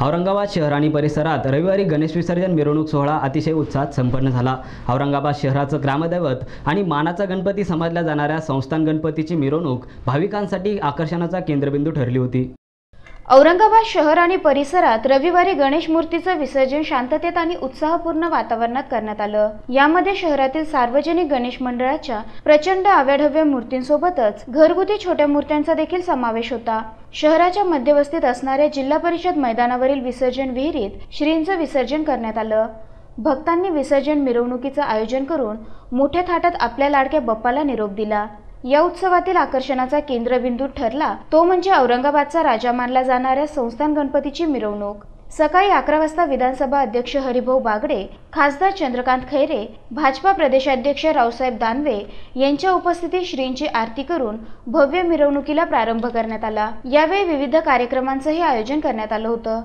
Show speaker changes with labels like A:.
A: औरंगाबाद शहर आणि परिसरात रविवारी गणेश विसर्जन मिरवणूक सोहळा अतिशय उत्साहात संपन्न झाला. औरंगाबाद शहराचं ग्रामदैवत आणि मानाचा गणपती समजल्या जाणाऱ्या संस्थान गणपतीची मिरवणूक भाविकांसाठी आकर्षणाचा केंद्रबिंदू ठरली होती.
B: औरंगाबाद शहर आणि परिसरात रविवारी गणेश मूर्तीचं विसर्जन शांततेत आणि उत्साहपूर्ण वातावरणात करण्यात आलं. यामध्ये शहरातील सार्वजनिक गणेश मंडळाच्या प्रचंड आव्याढव्य मूर्तींसोबतच घरगुती छोट्या मूर्त्यांचा देखील समावेश होता. शहराच्या मध्यवस्तीत असणाऱ्या जिल्हा परिषद मैदानावरील विसर्जन विहिरीत श्रींचं विसर्जन करण्यात आलं. भक्तांनी विसर्जन मिरवणुकीचं आयोजन करून मोठ्या थाटात आपल्या लाडक्या बप्पाला निरोप दिला. या उत्सवातील आकर्षणाचा केंद्रबिंदू ठरला तो म्हणजे औरंगाबादचा राजा मानला जाणाऱ्या संस्थान गणपतीची मिरवणूक. सकाळी अकरा वाजता विधानसभा अध्यक्ष हरिभाऊ बागडे खासदार चंद्रकांत खैरे भाजपा प्रदेशाध्यक्ष रावसाहेब दानवे यांच्या उपस्थितीत श्रींची आरती करून भव्य मिरवणुकीला प्रारंभ करण्यात आला. यावेळी विविध कार्यक्रमांचंही आयोजन करण्यात आलं होतं.